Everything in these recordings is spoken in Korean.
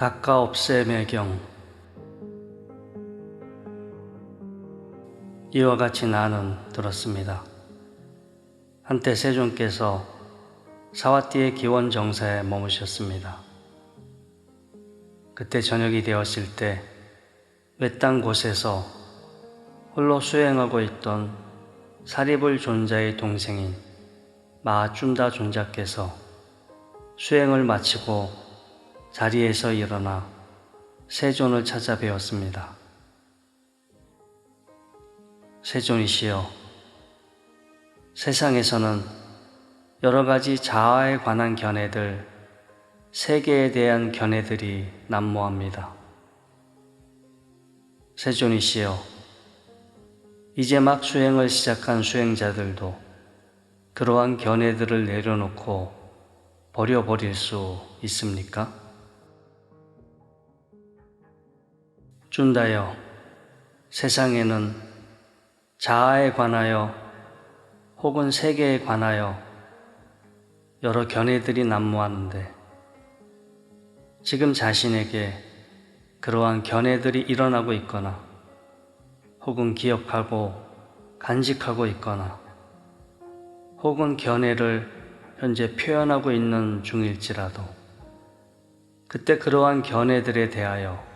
없앰의 경 이와 같이 나는 들었습니다. 한때 세존께서 사와띠의 기원 정사에 머무셨습니다. 그때 저녁이 되었을 때 외딴 곳에서 홀로 수행하고 있던 사리불 존자의 동생인 마쭌다 존자께서 수행을 마치고 자리에서 일어나 세존을 찾아 배웠습니다. 세존이시여, 세상에서는 여러 가지 자아에 관한 견해들, 세계에 대한 견해들이 난무합니다. 세존이시여, 이제 막 수행을 시작한 수행자들도 그러한 견해들을 내려놓고 버려버릴 수 있습니까? 준다여, 세상에는 자아에 관하여 혹은 세계에 관하여 여러 견해들이 난무하는데 지금 자신에게 그러한 견해들이 일어나고 있거나 혹은 기억하고 간직하고 있거나 혹은 견해를 현재 표현하고 있는 중일지라도 그때 그러한 견해들에 대하여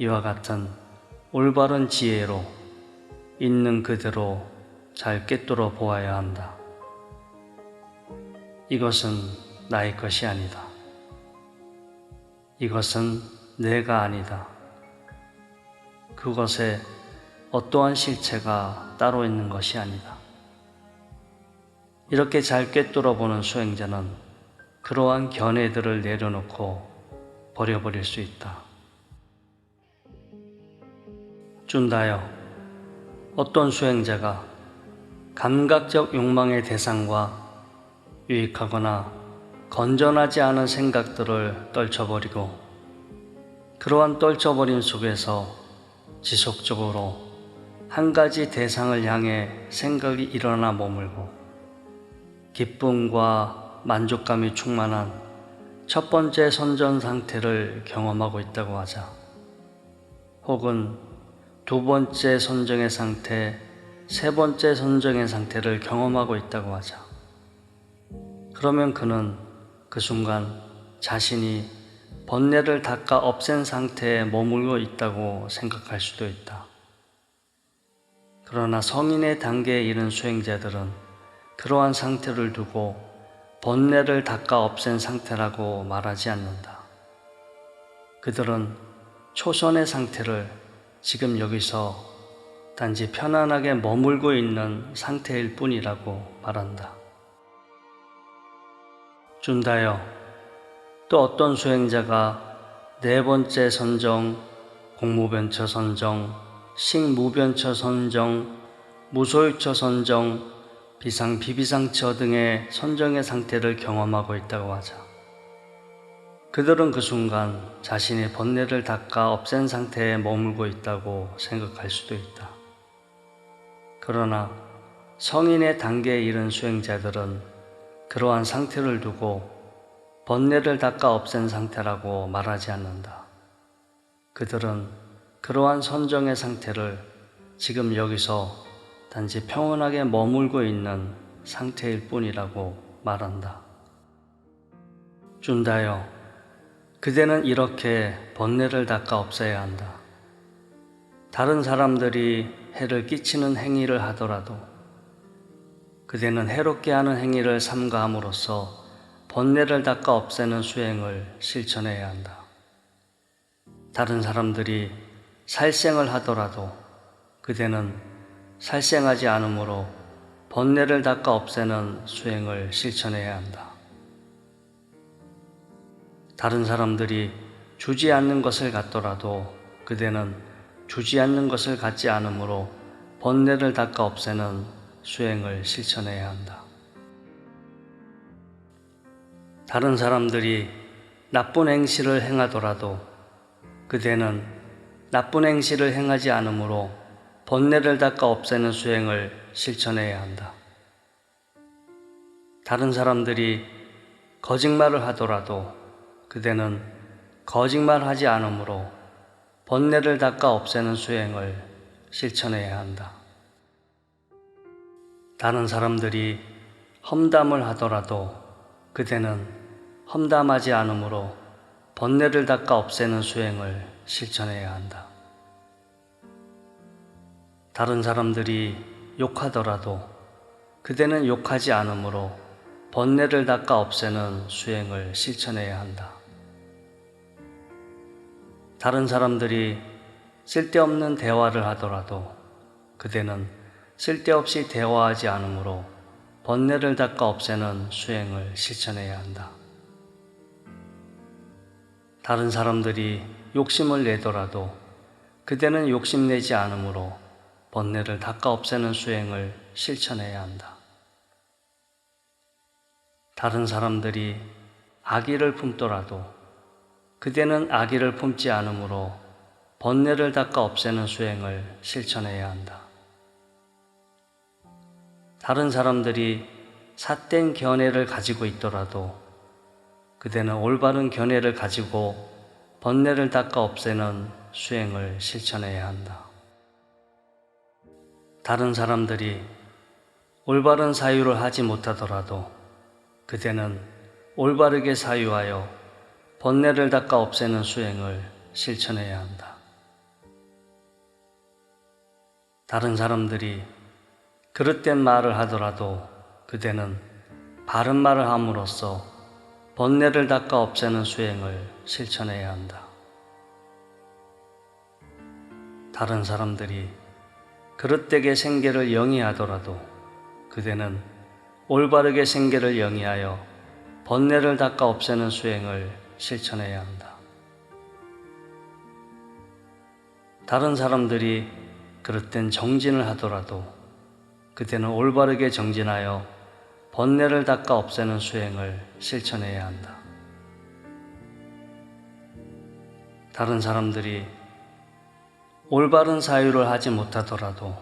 이와 같은 올바른 지혜로 있는 그대로 잘 꿰뚫어 보아야 한다. 이것은 나의 것이 아니다. 이것은 내가 아니다. 그것에 어떠한 실체가 따로 있는 것이 아니다. 이렇게 잘 꿰뚫어 보는 수행자는 그러한 견해들을 내려놓고 버려버릴 수 있다. 준다여, 어떤 수행자가 감각적 욕망의 대상과 유익하거나 건전하지 않은 생각들을 떨쳐버리고 그러한 떨쳐버림 속에서 지속적으로 한 가지 대상을 향해 생각이 일어나 머물고 기쁨과 만족감이 충만한 첫 번째 선전 상태를 경험하고 있다고 하자. 혹은 두 번째 선정의 상태, 세 번째 선정의 상태를 경험하고 있다고 하자. 그러면 그는 그 순간 자신이 번뇌를 닦아 없앤 상태에 머물고 있다고 생각할 수도 있다. 그러나 성인의 단계에 이른 수행자들은 그러한 상태를 두고 번뇌를 닦아 없앤 상태라고 말하지 않는다. 그들은 초선의 상태를 지금 여기서 단지 편안하게 머물고 있는 상태일 뿐이라고 말한다. 준다여, 또 어떤 수행자가 네 번째 선정, 공무변처 선정, 식무변처 선정, 무소유처 선정, 비상 비비상처 등의 선정의 상태를 경험하고 있다고 하자. 그들은 그 순간 자신의 번뇌를 닦아 없앤 상태에 머물고 있다고 생각할 수도 있다. 그러나 성인의 단계에 이른 수행자들은 그러한 상태를 두고 번뇌를 닦아 없앤 상태라고 말하지 않는다. 그들은 그러한 선정의 상태를 지금 여기서 단지 평온하게 머물고 있는 상태일 뿐이라고 말한다. 준다여, 그대는 이렇게 번뇌를 닦아 없애야 한다. 다른 사람들이 해를 끼치는 행위를 하더라도 그대는 해롭게 하는 행위를 삼가함으로써 번뇌를 닦아 없애는 수행을 실천해야 한다. 다른 사람들이 살생을 하더라도 그대는 살생하지 않으므로 번뇌를 닦아 없애는 수행을 실천해야 한다. 다른 사람들이 주지 않는 것을 갖더라도 그대는 주지 않는 것을 갖지 않으므로 번뇌를 닦아 없애는 수행을 실천해야 한다. 다른 사람들이 나쁜 행실을 행하더라도 그대는 나쁜 행실을 행하지 않으므로 번뇌를 닦아 없애는 수행을 실천해야 한다. 다른 사람들이 거짓말을 하더라도 그대는 거짓말하지 않으므로 번뇌를 닦아 없애는 수행을 실천해야 한다. 다른 사람들이 험담을 하더라도 그대는 험담하지 않으므로 번뇌를 닦아 없애는 수행을 실천해야 한다. 다른 사람들이 욕하더라도 그대는 욕하지 않으므로 번뇌를 닦아 없애는 수행을 실천해야 한다. 다른 사람들이 쓸데없는 대화를 하더라도 그대는 쓸데없이 대화하지 않으므로 번뇌를 닦아 없애는 수행을 실천해야 한다. 다른 사람들이 욕심을 내더라도 그대는 욕심내지 않으므로 번뇌를 닦아 없애는 수행을 실천해야 한다. 다른 사람들이 악의를 품더라도 그대는 악의를 품지 않으므로 번뇌를 닦아 없애는 수행을 실천해야 한다. 다른 사람들이 삿된 견해를 가지고 있더라도 그대는 올바른 견해를 가지고 번뇌를 닦아 없애는 수행을 실천해야 한다. 다른 사람들이 올바른 사유를 하지 못하더라도 그대는 올바르게 사유하여 번뇌를 닦아 없애는 수행을 실천해야 한다. 다른 사람들이 그릇된 말을 하더라도 그대는 바른 말을 함으로써 번뇌를 닦아 없애는 수행을 실천해야 한다. 다른 사람들이 그릇되게 생계를 영위하더라도 그대는 올바르게 생계를 영위하여 번뇌를 닦아 없애는 수행을 실천해야 한다. 다른 사람들이 그릇된 정진을 하더라도 그대는 올바르게 정진하여 번뇌를 닦아 없애는 수행을 실천해야 한다. 다른 사람들이 올바른 사유를 하지 못하더라도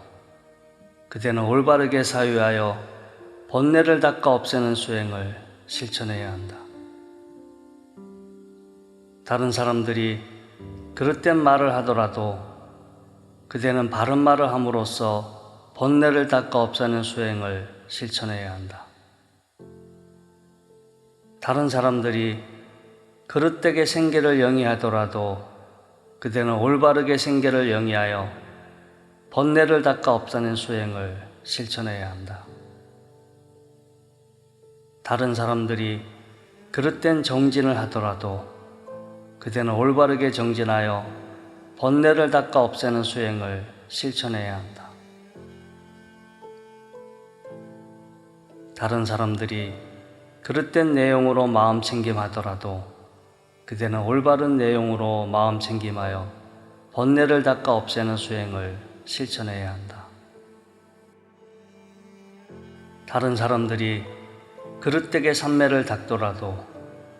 그대는 올바르게 사유하여 번뇌를 닦아 없애는 수행을 실천해야 한다. 다른 사람들이 그릇된 말을 하더라도 그대는 바른 말을 함으로써 번뇌를 닦아 없애는 수행을 실천해야 한다. 다른 사람들이 그릇되게 생계를 영위하더라도 그대는 올바르게 생계를 영위하여 번뇌를 닦아 없애는 수행을 실천해야 한다. 다른 사람들이 그릇된 정진을 하더라도 그대는 올바르게 정진하여 번뇌를 닦아 없애는 수행을 실천해야 한다. 다른 사람들이 그릇된 내용으로 마음 챙김하더라도 그대는 올바른 내용으로 마음 챙김하여 번뇌를 닦아 없애는 수행을 실천해야 한다. 다른 사람들이 그릇되게 삼매를 닦더라도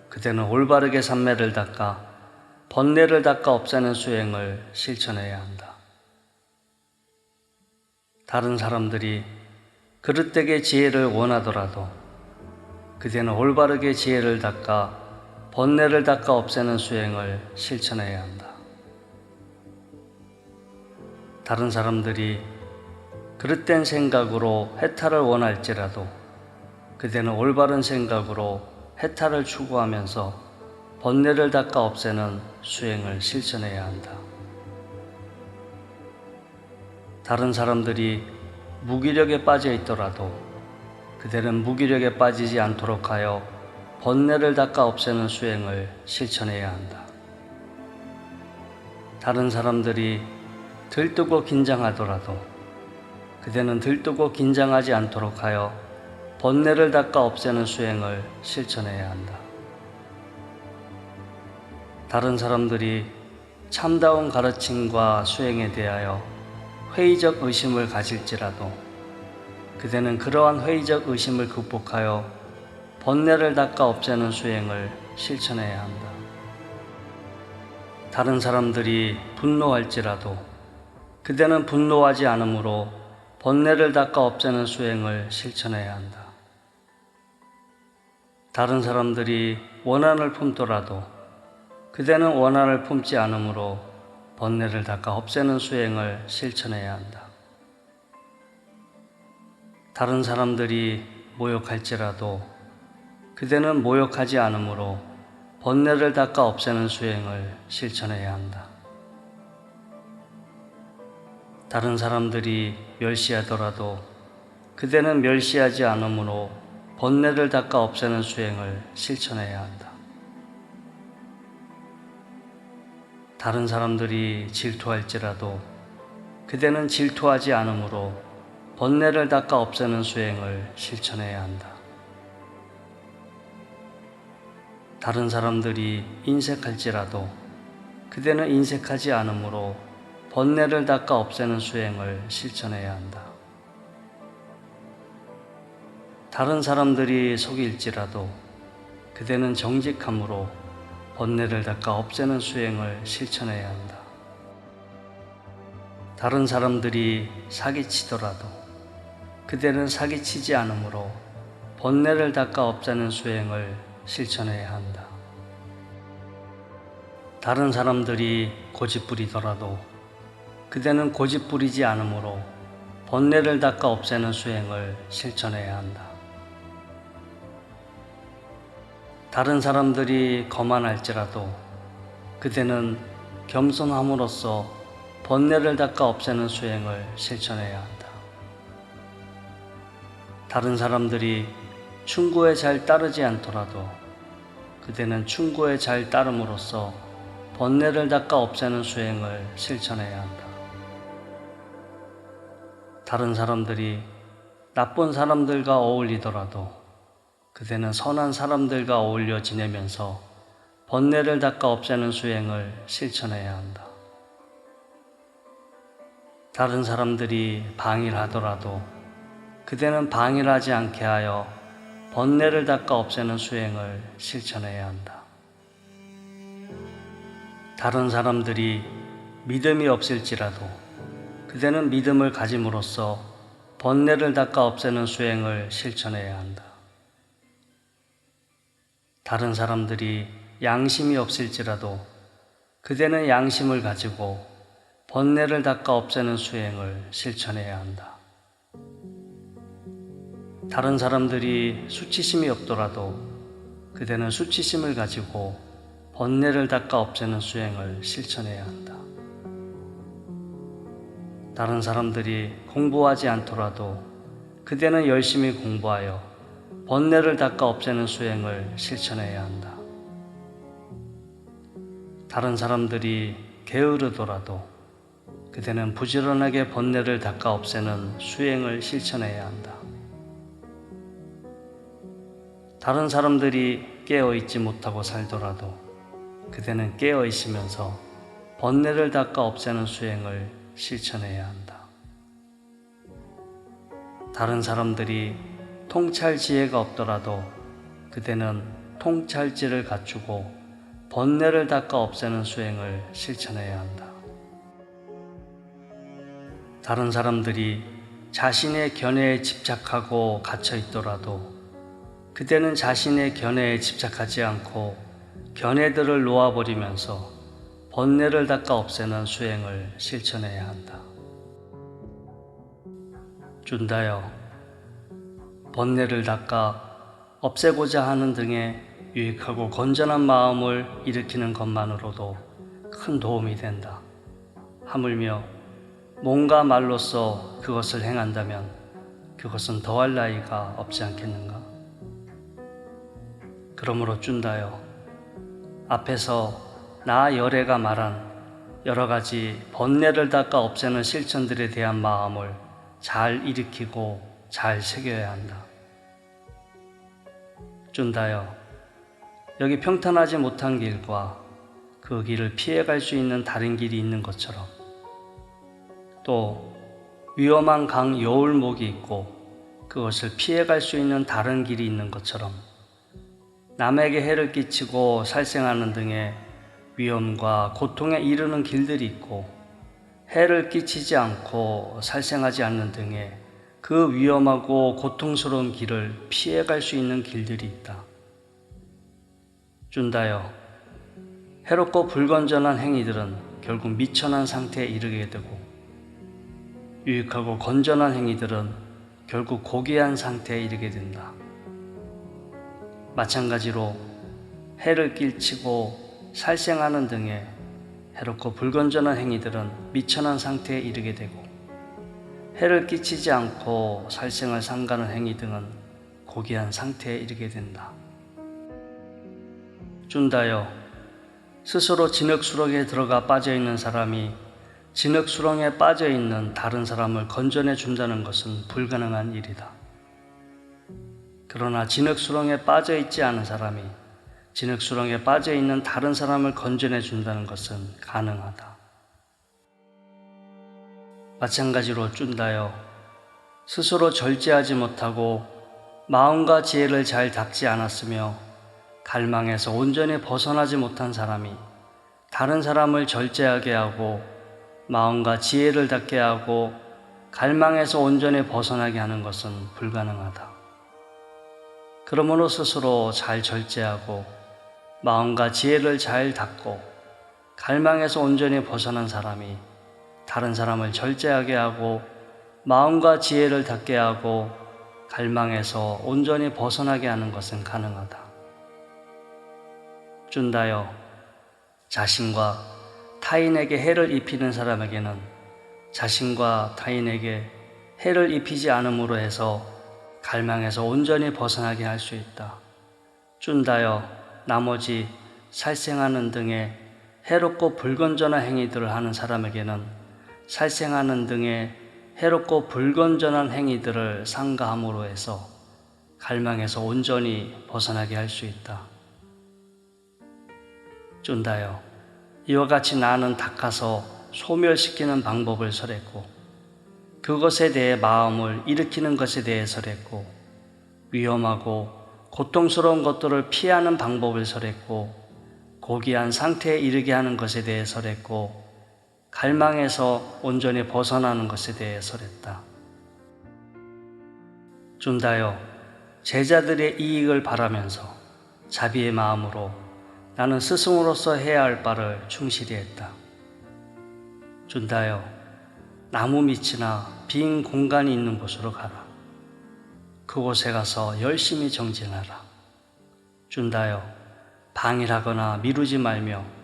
그대는 올바르게 삼매를 닦아 번뇌를 닦아 없애는 수행을 실천해야 한다. 다른 사람들이 그릇되게 지혜를 원하더라도 그대는 올바르게 지혜를 닦아 번뇌를 닦아 없애는 수행을 실천해야 한다. 다른 사람들이 그릇된 생각으로 해탈을 원할지라도 그대는 올바른 생각으로 해탈을 추구하면서 번뇌를 닦아 없애는 수행을 실천해야 한다. 다른 사람들이 무기력에 빠져 있더라도 그대는 무기력에 빠지지 않도록 하여 번뇌를 닦아 없애는 수행을 실천해야 한다. 다른 사람들이 들뜨고 긴장하더라도 그대는 들뜨고 긴장하지 않도록 하여 번뇌를 닦아 없애는 수행을 실천해야 한다. 다른 사람들이 참다운 가르침과 수행에 대하여 회의적 의심을 가질지라도 그대는 그러한 회의적 의심을 극복하여 번뇌를 닦아 없애는 수행을 실천해야 한다. 다른 사람들이 분노할지라도 그대는 분노하지 않으므로 번뇌를 닦아 없애는 수행을 실천해야 한다. 다른 사람들이 원한을 품더라도 그대는 원한을 품지 않으므로 번뇌를 닦아 없애는 수행을 실천해야 한다. 다른 사람들이 모욕할지라도 그대는 모욕하지 않으므로 번뇌를 닦아 없애는 수행을 실천해야 한다. 다른 사람들이 멸시하더라도 그대는 멸시하지 않으므로 번뇌를 닦아 없애는 수행을 실천해야 한다. 다른 사람들이 질투할지라도 그대는 질투하지 않으므로 번뇌를 닦아 없애는 수행을 실천해야 한다. 다른 사람들이 인색할지라도 그대는 인색하지 않으므로 번뇌를 닦아 없애는 수행을 실천해야 한다. 다른 사람들이 속일지라도 그대는 정직함으로 번뇌를 닦아 없애는 수행을 실천해야 한다. 다른 사람들이 사기치더라도 그대는 사기치지 않으므로 번뇌를 닦아 없애는 수행을 실천해야 한다. 다른 사람들이 고집 부리더라도 그대는 고집 부리지 않으므로 번뇌를 닦아 없애는 수행을 실천해야 한다. 다른 사람들이 거만할지라도 그대는 겸손함으로써 번뇌를 닦아 없애는 수행을 실천해야 한다. 다른 사람들이 충고에 잘 따르지 않더라도 그대는 충고에 잘 따름으로써 번뇌를 닦아 없애는 수행을 실천해야 한다. 다른 사람들이 나쁜 사람들과 어울리더라도 그대는 선한 사람들과 어울려 지내면서 번뇌를 닦아 없애는 수행을 실천해야 한다. 다른 사람들이 방일하더라도 그대는 방일하지 않게 하여 번뇌를 닦아 없애는 수행을 실천해야 한다. 다른 사람들이 믿음이 없을지라도 그대는 믿음을 가짐으로써 번뇌를 닦아 없애는 수행을 실천해야 한다. 다른 사람들이 양심이 없을지라도 그대는 양심을 가지고 번뇌를 닦아 없애는 수행을 실천해야 한다. 다른 사람들이 수치심이 없더라도 그대는 수치심을 가지고 번뇌를 닦아 없애는 수행을 실천해야 한다. 다른 사람들이 공부하지 않더라도 그대는 열심히 공부하여 번뇌를 닦아 없애는 수행을 실천해야 한다. 다른 사람들이 게으르더라도 그대는 부지런하게 번뇌를 닦아 없애는 수행을 실천해야 한다. 다른 사람들이 깨어 있지 못하고 살더라도 그대는 깨어 있으면서 번뇌를 닦아 없애는 수행을 실천해야 한다. 다른 사람들이 통찰 지혜가 없더라도 그대는 통찰지를 갖추고 번뇌를 닦아 없애는 수행을 실천해야 한다. 다른 사람들이 자신의 견해에 집착하고 갇혀 있더라도 그대는 자신의 견해에 집착하지 않고 견해들을 놓아버리면서 번뇌를 닦아 없애는 수행을 실천해야 한다. 준다여, 번뇌를 닦아 없애고자 하는 등의 유익하고 건전한 마음을 일으키는 것만으로도 큰 도움이 된다. 하물며 몸과 말로써 그것을 행한다면 그것은 더할 나위가 없지 않겠는가? 그러므로 준다여 앞에서 나 열애가 말한 여러 가지 번뇌를 닦아 없애는 실천들에 대한 마음을 잘 일으키고 잘 새겨야 한다. 준다여 여기 평탄하지 못한 길과 그 길을 피해갈 수 있는 다른 길이 있는 것처럼 또 위험한 강 여울목이 있고 그것을 피해갈 수 있는 다른 길이 있는 것처럼 남에게 해를 끼치고 살생하는 등의 위험과 고통에 이르는 길들이 있고 해를 끼치지 않고 살생하지 않는 등의 그 위험하고 고통스러운 길을 피해갈 수 있는 길들이 있다. 준다여, 해롭고 불건전한 행위들은 결국 미천한 상태에 이르게 되고 유익하고 건전한 행위들은 결국 고귀한 상태에 이르게 된다. 마찬가지로 해를 끼치고 살생하는 등의 해롭고 불건전한 행위들은 미천한 상태에 이르게 되고 해를 끼치지 않고 살생을 삼가는 행위 등은 고귀한 상태에 이르게 된다. 준다여 스스로 진흙수렁에 들어가 빠져 있는 사람이 진흙수렁에 빠져 있는 다른 사람을 건져내 준다는 것은 불가능한 일이다. 그러나 진흙수렁에 빠져 있지 않은 사람이 진흙수렁에 빠져 있는 다른 사람을 건져내 준다는 것은 가능하다. 마찬가지로 쭌다여 스스로 절제하지 못하고 마음과 지혜를 잘 닦지 않았으며 갈망에서 온전히 벗어나지 못한 사람이 다른 사람을 절제하게 하고 마음과 지혜를 닦게 하고 갈망에서 온전히 벗어나게 하는 것은 불가능하다. 그러므로 스스로 잘 절제하고 마음과 지혜를 잘 닦고 갈망에서 온전히 벗어난 사람이 다른 사람을 절제하게 하고 마음과 지혜를 닦게 하고 갈망에서 온전히 벗어나게 하는 것은 가능하다. 준다여 자신과 타인에게 해를 입히는 사람에게는 자신과 타인에게 해를 입히지 않음으로 해서 갈망에서 온전히 벗어나게 할 수 있다. 준다여 나머지 살생하는 등의 해롭고 불건전한 행위들을 하는 사람에게는 살생하는 등의 해롭고 불건전한 행위들을 상가함으로 해서 갈망에서 온전히 벗어나게 할 수 있다. 쫀다여 이와 같이 나는 닦아서 소멸시키는 방법을 설했고 그것에 대해 마음을 일으키는 것에 대해 설했고 위험하고 고통스러운 것들을 피하는 방법을 설했고 고귀한 상태에 이르게 하는 것에 대해 설했고 갈망에서 온전히 벗어나는 것에 대해 설했다. 준다여 제자들의 이익을 바라면서 자비의 마음으로 나는 스승으로서 해야 할 바를 충실히 했다. 준다여 나무 밑이나 빈 공간이 있는 곳으로 가라. 그곳에 가서 열심히 정진하라. 준다여 방일하거나 미루지 말며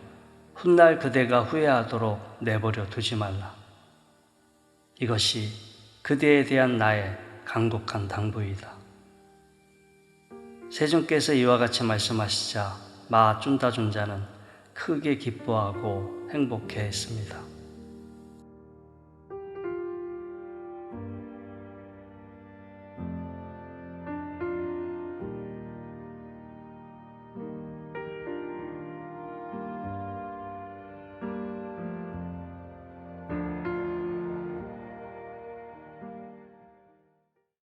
훗날 그대가 후회하도록 내버려 두지 말라. 이것이 그대에 대한 나의 강독한 당부이다. 세존께서 이와 같이 말씀하시자 마 쭌다 존자는 크게 기뻐하고 행복해 했습니다.